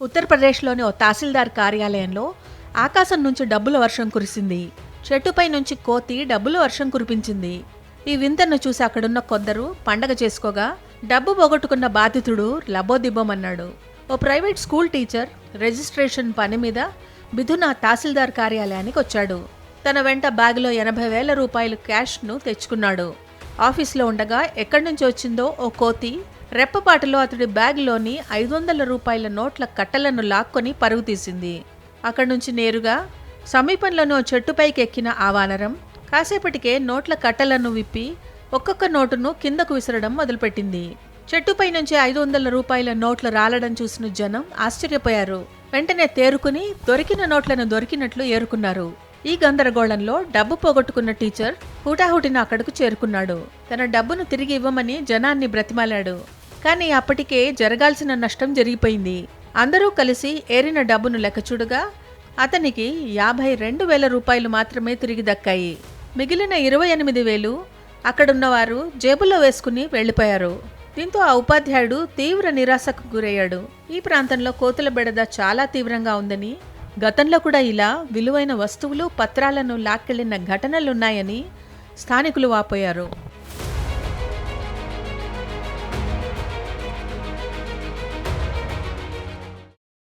ఉత్తరప్రదేశ్లోని ఓ తహసీల్దార్ కార్యాలయంలో ఆకాశం నుంచి డబ్బుల వర్షం కురిసింది. చెట్టుపై నుంచి కోతి డబ్బుల వర్షం కురిపించింది. ఈ వింతను చూసి అక్కడున్న కొందరు పండగ చేసుకోగా డబ్బు పోగొట్టుకున్న బాధితుడు లబోదిబ్బమన్నాడు. ఓ ప్రైవేట్ స్కూల్ టీచర్ రిజిస్ట్రేషన్ పని మీద మిథున తహసీల్దార్ కార్యాలయానికి వచ్చాడు. తన వెంట బ్యాగులో ఎనభై వేల రూపాయలు క్యాష్ను తెచ్చుకున్నాడు. ఆఫీస్లో ఉండగా ఎక్కడి నుంచి వచ్చిందో ఓ కోతి రెప్పపాటులో అతడి బ్యాగ్లోని ఐదు వందల రూపాయల నోట్ల కట్టలను లాక్కొని పరుగు తీసింది. అక్కడి నుంచి నేరుగా సమీపంలోని చెట్టుపైకి ఎక్కిన ఆ వానరం కాసేపటికే నోట్ల కట్టలను విప్పి ఒక్కొక్క నోటును కిందకు విసరడం మొదలుపెట్టింది. చెట్టుపై నుంచి ఐదు వందల రూపాయల నోట్లు రాలడం చూసిన జనం ఆశ్చర్యపోయారు. వెంటనే తేరుకుని దొరికిన నోట్లను దొరికినట్లు ఏరుకున్నారు. ఈ గందరగోళంలో డబ్బు పోగొట్టుకున్న టీచర్ హుటాహుటిన అక్కడకు చేరుకున్నాడు. తన డబ్బును తిరిగి ఇవ్వమని జనాన్ని బ్రతిమాలాడు. కానీ అప్పటికే జరగాల్సిన నష్టం జరిగిపోయింది. అందరూ కలిసి ఏరిన డబ్బును లెక్కచూడగా అతనికి యాభై రెండు వేల రూపాయలు మాత్రమే తిరిగి దక్కాయి. మిగిలిన ఇరవై ఎనిమిది వేలు అక్కడున్నవారు జేబులో వేసుకుని వెళ్ళిపోయారు. దీంతో ఆ ఉపాధ్యాయుడు తీవ్ర నిరాశకు గురయ్యాడు. ఈ ప్రాంతంలో కోతుల బెడద చాలా తీవ్రంగా ఉందని గతంలో కూడా ఇలా విలువైన వస్తువులు పత్రాలను లాక్కెళ్ళిన ఘటనలున్నాయని స్థానికులు వాపోయారు.